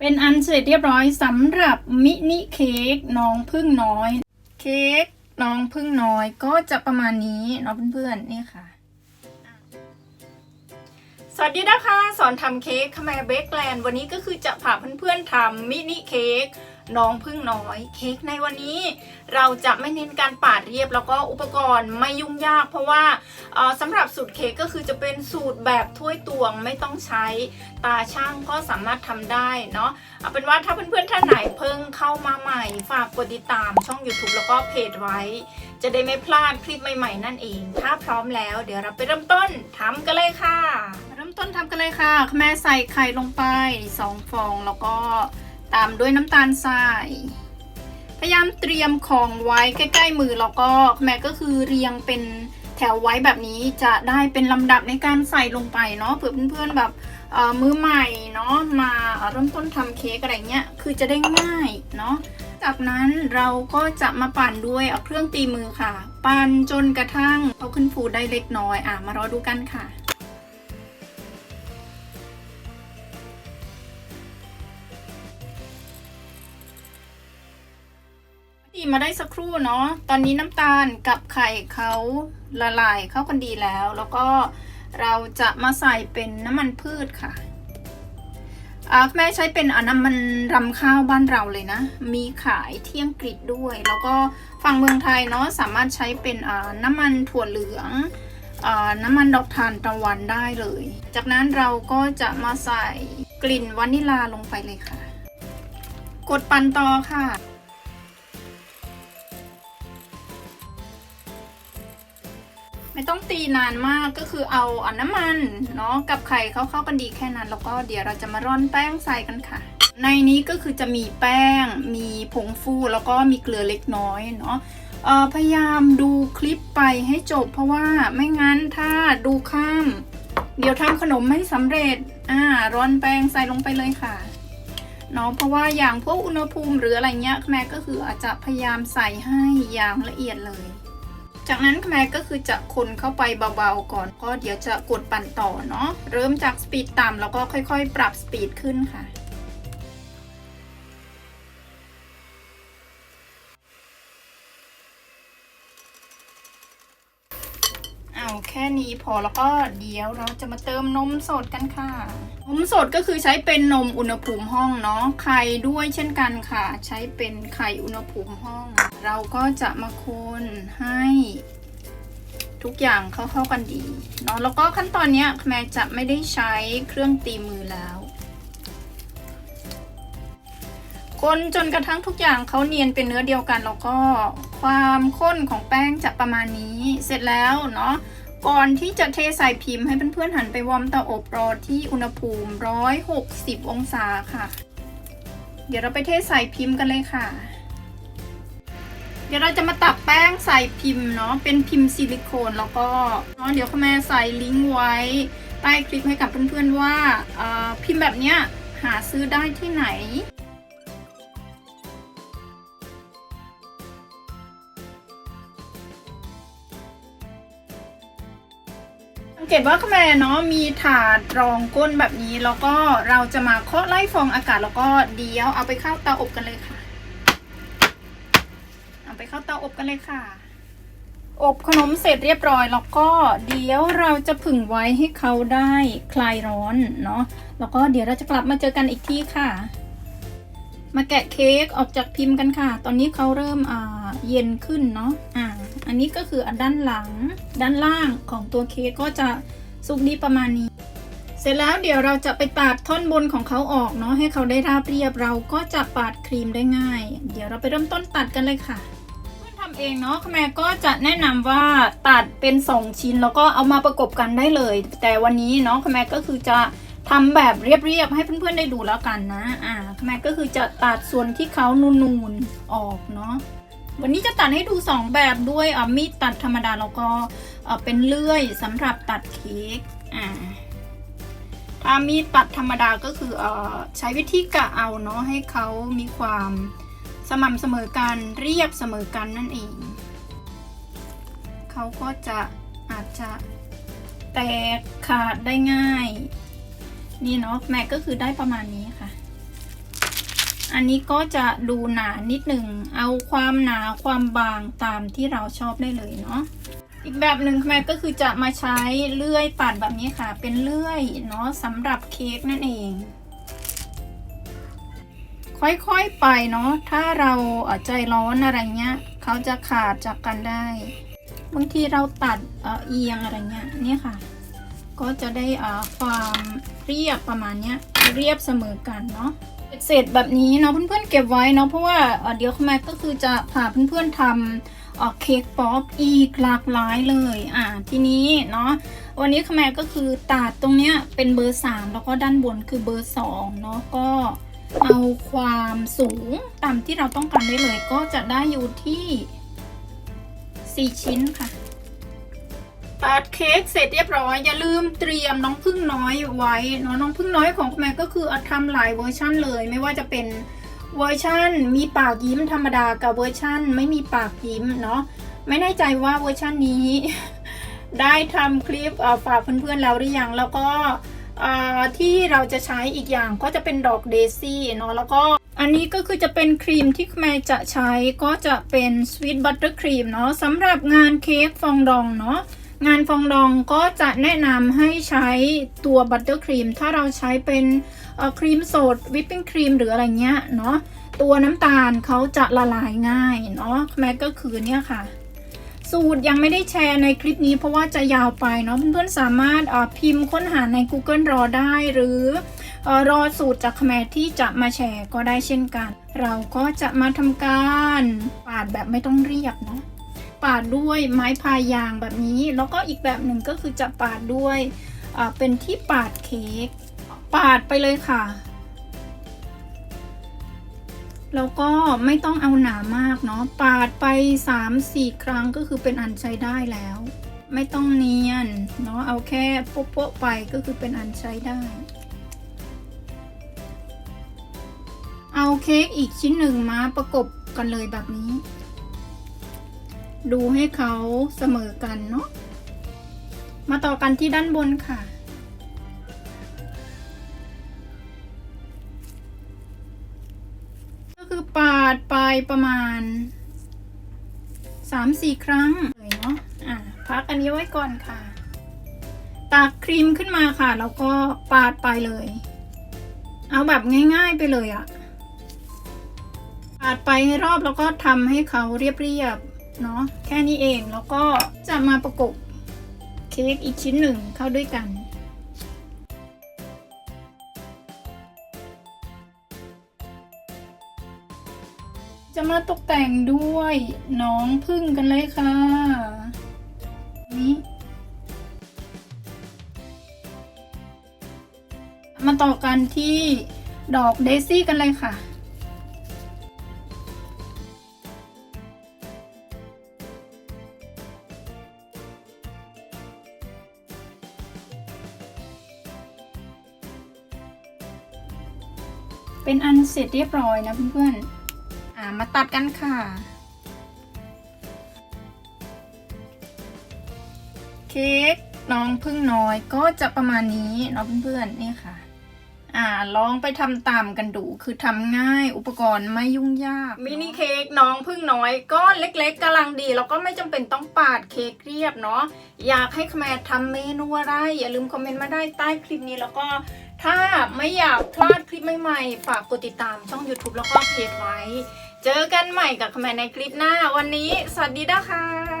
เป็นอันเสร็จเรียบร้อยสำหรับมินิเค้กน้องพึ่งน้อย เค้กน้องพึ่งน้อยก็จะประมาณนี้เนาะเพื่อนๆนี่ค่ะ สวัสดีนะคะ สอนทำเค้กคาแมเบกแลนด์วันนี้ก็คือจะพาเพื่อนๆทำมินิเค้ก น้องพึ่งน้อย เค้กในวันนี้ เราจะไม่เน้นการปาดเรียบแล้วก็อุปกรณ์ไม่ยุ่งยาก เพราะว่าสำหรับสูตรเค้กก็คือจะเป็นสูตรแบบถ้วยตวงไม่ต้องใช้ตาช่างก็สามารถทำได้เนาะเอาเป็นว่าถ้าเพื่อนๆท่านไหนเพิ่งเข้ามาใหม่ ฝากกดติดตามช่อง YouTube แล้วก็เพจไว้ จะได้ไม่พลาดคลิปใหม่ๆนั่นเอง ถ้าพร้อมแล้วเดี๋ยวเราไปเริ่มต้นทำกันเลยค่ะ เริ่มต้นทำกันเลยค่ะแม่ใส่ไข่ลงไป2ฟองแล้วก็ ตามด้วยน้ำตาลทราย พยายามเตรียมของไว้ใกล้ ๆ มือแล้วก็แม่ก็คือเรียงเป็นแถวไว้แบบนี้จะได้เป็นลำดับในการใส่ลงไปเนาะเผื่อเพื่อนๆแบบมือใหม่เนาะมาเริ่มต้นทำเค้กอะไรเงี้ยคือจะได้ง่ายเนาะจากนั้นเราก็จะมาปั่นด้วยเอาเครื่องตีมือค่ะ ปั่นจนกระทั่งเอาขึ้นฟูได้เล็กน้อยอะมารอดูกันค่ะ ตีมาได้สักครู่เนาะ ตอนนี้น้ำตาลกับไข่เขาละลายเข้ากันดีแล้ว แล้วก็เราจะมาใส่เป็นน้ำมันพืชค่ะแม่ใช้เป็นอ่าน้ำมันรำข้าวบ้านเราเลยนะ มีขายที่อังกฤษด้วย แล้วก็ฝั่งเมืองไทยเนาะสามารถใช้เป็นน้ำมันถั่วเหลืองอ่าน้ำมันดอกทานตะวันได้เลย จากนั้นเราก็จะมาใส่กลิ่นวานิลาลงไปเลยค่ะ กดปั่นต่อค่ะ ไม่ต้องตีนานมากก็คือเอาอันน้ำมันเนาะกับไข่เข้าเข้ากันดีแค่นั้น แล้วก็เดี๋ยวเราจะมาร่อนแป้งใส่กันค่ะ ในนี้ก็คือจะมีแป้ง มีผงฟูแล้วก็มีเกลือเล็กน้อยเนาะพยายามดูคลิปไปให้จบ เพราะว่าไม่งั้นถ้าดูข้าม เดี๋ยวทำขนมไม่สำเร็จอ่าร่อนแป้งใส่ลงไปเลยค่ะเนาะเพราะว่าอย่างพวกอุณหภูมิหรืออะไรเงี้ยแม่ก็คืออาจจะพยายามใส่ให้อย่างละเอียดเลย จากนั้นแม่ก็คือจะคนเข้าไปเบาๆก่อนก็เดี๋ยวจะกดปั่นต่อเนาะเริ่มจากสปีดต่ำแล้วก็ค่อยๆ ปรับสปีดขึ้นค่ะ แค่นี้พอแล้วก็เดี๋ยวเราจะมาเติมนมสดกันค่ะนมสดก็คือใช้เป็นนมอุณหภูมิห้องเนาะไข่ด้วยเช่นกันค่ะ ใช้เป็นไข่อุณหภูมิห้อง เราก็จะมาคนให้ทุกอย่างเข้าเข้ากันดีเนาะแล้วก็ขั้นตอนเนี้ยแม่จะไม่ได้ใช้เครื่องตีมือแล้ว คนจนกระทั่งทุกอย่างเขาเนียนเป็นเนื้อเดียวกัน แล้วก็ความข้นของแป้งจะประมาณนี้เสร็จแล้วเนาะ ก่อนที่จะเทใส่พิมพ์ให้เพื่อนๆหันไปวอร์มเตาอบรอที่อุณหภูมิ 160 องศาค่ะ เดี๋ยวเราไปเทใส่พิมพ์กันเลยค่ะ เดี๋ยวเราจะมาตักแป้งใส่พิมพ์เนาะเป็นพิมพ์ซิลิโคนแล้วก็เนาะเดี๋ยวคุณแม่ใส่ลิงก์ไว้ใต้คลิปให้กับเพื่อนๆว่าพิมพ์แบบเนี้ยหาซื้อได้ที่ไหน เกตว่าขแมเนาะมีถาดรองก้นแบบนี้ แล้วก็เราจะมาเคาะไล่ฟองอากาศแล้วก็เดี๋ยวเอาไปเข้าเตาอบกันเลยค่ะ เอาไปเข้าเตาอบกันเลยค่ะ อบขนมเสร็จเรียบร้อย แล้วก็เดี๋ยวเราจะผึ่งไว้ให้เขาได้คลายร้อนเนาะแล้วก็เดี๋ยวเราจะกลับมาเจอกันอีกที่ค่ะ มาแกะเค้กออกจากพิมพ์กันค่ะ ตอนนี้เขาเริ่มเย็นขึ้นเนาะอ่า อันนี้ก็คืออันด้านหลังด้านล่างของตัวเค้กก็จะสุกดีประมาณนี้ เสร็จแล้วเดี๋ยวเราจะไปปาดท่อนบนของเขาออกเนาะให้เขาได้ราบเรียบเราก็จะปาดครีมได้ง่าย เดี๋ยวเราไปเริ่มต้นตัดกันเลยค่ะเพื่อนทำเองเนาะแม่ก็จะแนะนำว่าตัดเป็น 2 ชิ้นแล้วก็เอามาประกบกันได้เลย แต่วันนี้เนาะแม่ก็คือจะทำแบบเรียบๆให้เพื่อนๆได้ดูแล้วกันนะอ่าแม่ก็คือจะตัดส่วนที่เขานูนๆออกเนาะ วันนี้จะตัดให้ดู 2 แบบด้วยอะมีดตัดธรรมดาแล้วก็เป็นเลื่อยสำหรับตัดเค้กอ่าถ้ามีดตัดธรรมดาก็คือเอ่อใช้วิธีกะเอาเนาะให้เขามีความสม่ำเสมอกันเรียบเสมอกันนั่นเองเขาก็จะอาจจะแตกขาดได้ง่าย นี่เนาะแม็กก็คือได้ประมาณนี้ค่ะ อันนี้ก็จะดูหนานิดหนึ่ง เอาความหนาความบางตามที่เราชอบได้เลยเนาะ อีกแบบหนึ่งแม่ก็คือจะมาใช้เลื่อยปัดแบบนี้ค่ะ เป็นเลื่อยเนาะสำหรับเค้กนั่นเอง ค่อยๆไปเนาะ ถ้าเราใจร้อนอะไรเงี้ย เขาจะขาดจากกันได้ บางทีเราตัดเอียงอะไรเงี้ยนี่ค่ะ ก็จะได้ความเรียบประมาณเนี้ย เรียบเสมอกันเนาะ เสร็จแบบนี้เนาะเพื่อนๆเก็บไว้เนาะเพราะว่าเดี๋ยวแม่ก็คือจะพาเพื่อนๆทำเค้กป๊อปอีกหลากหลายเลยอ่าทีนี้เนาะวันนี้ขแมก็คือตัดตรงเนี้ยเป็นเบอร์ 3 แล้วก็ด้านบนคือเบอร์ 2 เนาะก็เอาความสูงตามที่เราต้องการได้เลยก็จะได้อยู่ที่ 4 ชิ้นค่ะ ตัดเค้กเสร็จเรียบร้อย อย่าลืมเตรียมน้องพึ่งน้อยไว้เนาะน้องพึ่งน้อยของแม่ก็คืออาทำหลายเวอร์ชั่นเลย ไม่ว่าจะเป็นเวอร์ชั่นมีปากยิ้มธรรมดากับเวอร์ชั่นไม่มีปากยิ้มเนาะไม่แน่ใจว่าเวอร์ชั่นนี้ ได้ทำคลิปฝากเพื่อนๆแล้วหรือยังแล้วก็ที่เราจะใช้อีกอย่างก็จะเป็นดอกเดซี่เนาะแล้วก็อันนี้ก็คือจะเป็นครีมที่แม่จะใช้ก็จะเป็นสวีทบัตเตอร์ครีมเนาะสำหรับงานเค้กฟองดองเนาะ งานฟองดองก็จะแนะนำให้ใช้ตัวบัตเตอร์ครีม ถ้าเราใช้เป็นครีมสดวิปปิ้งครีมหรืออะไรเงี้ยเนาะตัวน้ำตาลเขาจะละลายง่ายเนาะแม้ก็คือเนี่ยค่ะ สูตรยังไม่ได้แชร์ในคลิปนี้เพราะว่าจะยาวไปเนาะเพื่อนๆสามารถพิมพ์ค้นหาใน Google รอได้หรืออรอสูตรจากแมที่จะมาแชร์ก็ได้เช่นกัน เราก็จะมาทำการปาดแบบไม่ต้องเรียบเนาะ ปาดด้วยไม้พายยางแบบนี้ แล้วก็อีกแบบหนึ่งก็คือจะปาดด้วยเป็นที่ปาดเค้กปาดไปเลยค่ะ แล้วก็ไม่ต้องเอาหนามากเนาะปาดไป 3-4 ครั้งก็คือเป็นอันใช้ได้แล้ว ไม่ต้องเนียนเนาะเอาแค่โป๊ะๆไปก็คือเป็นอันใช้ได้ เอาเค้กอีกชิ้นหนึ่งมาประกบกันเลยแบบนี้ ดูให้เขาเสมอกันเนาะ มาต่อกันที่ด้านบนค่ะ ก็คือปาดไปประมาณ 3-4 ครั้งเลยเนาะ อะ พักอันนี้ไว้ก่อนค่ะตักครีมขึ้นมาค่ะ แล้วก็ปาดไปเลย เอาแบบง่ายๆไปเลยอะปาดไปให้รอบแล้วก็ทำให้เขาเรียบๆ เนาะแค่นี้เองแล้วก็จะมาประกบเค้กอีกชิ้นหนึ่งเข้าด้วยกัน จะมาตกแต่งด้วยน้องพึ่งกันเลยค่ะนี่มาต่อกันที่ดอกเดซี่กันเลยค่ะ เป็นอันเสร็จเรียบร้อยนะเพื่อนๆอ่ามาตัดกันค่ะเค้กน้องพึ่งน้อยก็จะประมาณนี้เนาะเพื่อนๆนี่ค่ะ อ่าลองไปทำตามกันดูคือทำง่ายอุปกรณ์ไม่ยุ่งยากมินิเค้กน้องพึ่งน้อยก้อนเล็กๆกำลังดี แล้วก็ไม่จำเป็นต้องปาดเค้กเรียบเนาะอยากให้แม่ทำเมนูอะไรอย่าลืมคอมเมนต์มาได้ใต้คลิปนี้แล้วก็ ถ้าไม่อยากพลาดคลิปใหม่ๆ ฝากกดติดตามช่อง YouTube แล้วก็เพจไว้ เจอกันใหม่กับคอมเมนต์ในคลิปหน้า วันนี้ สวัสดีนะคะ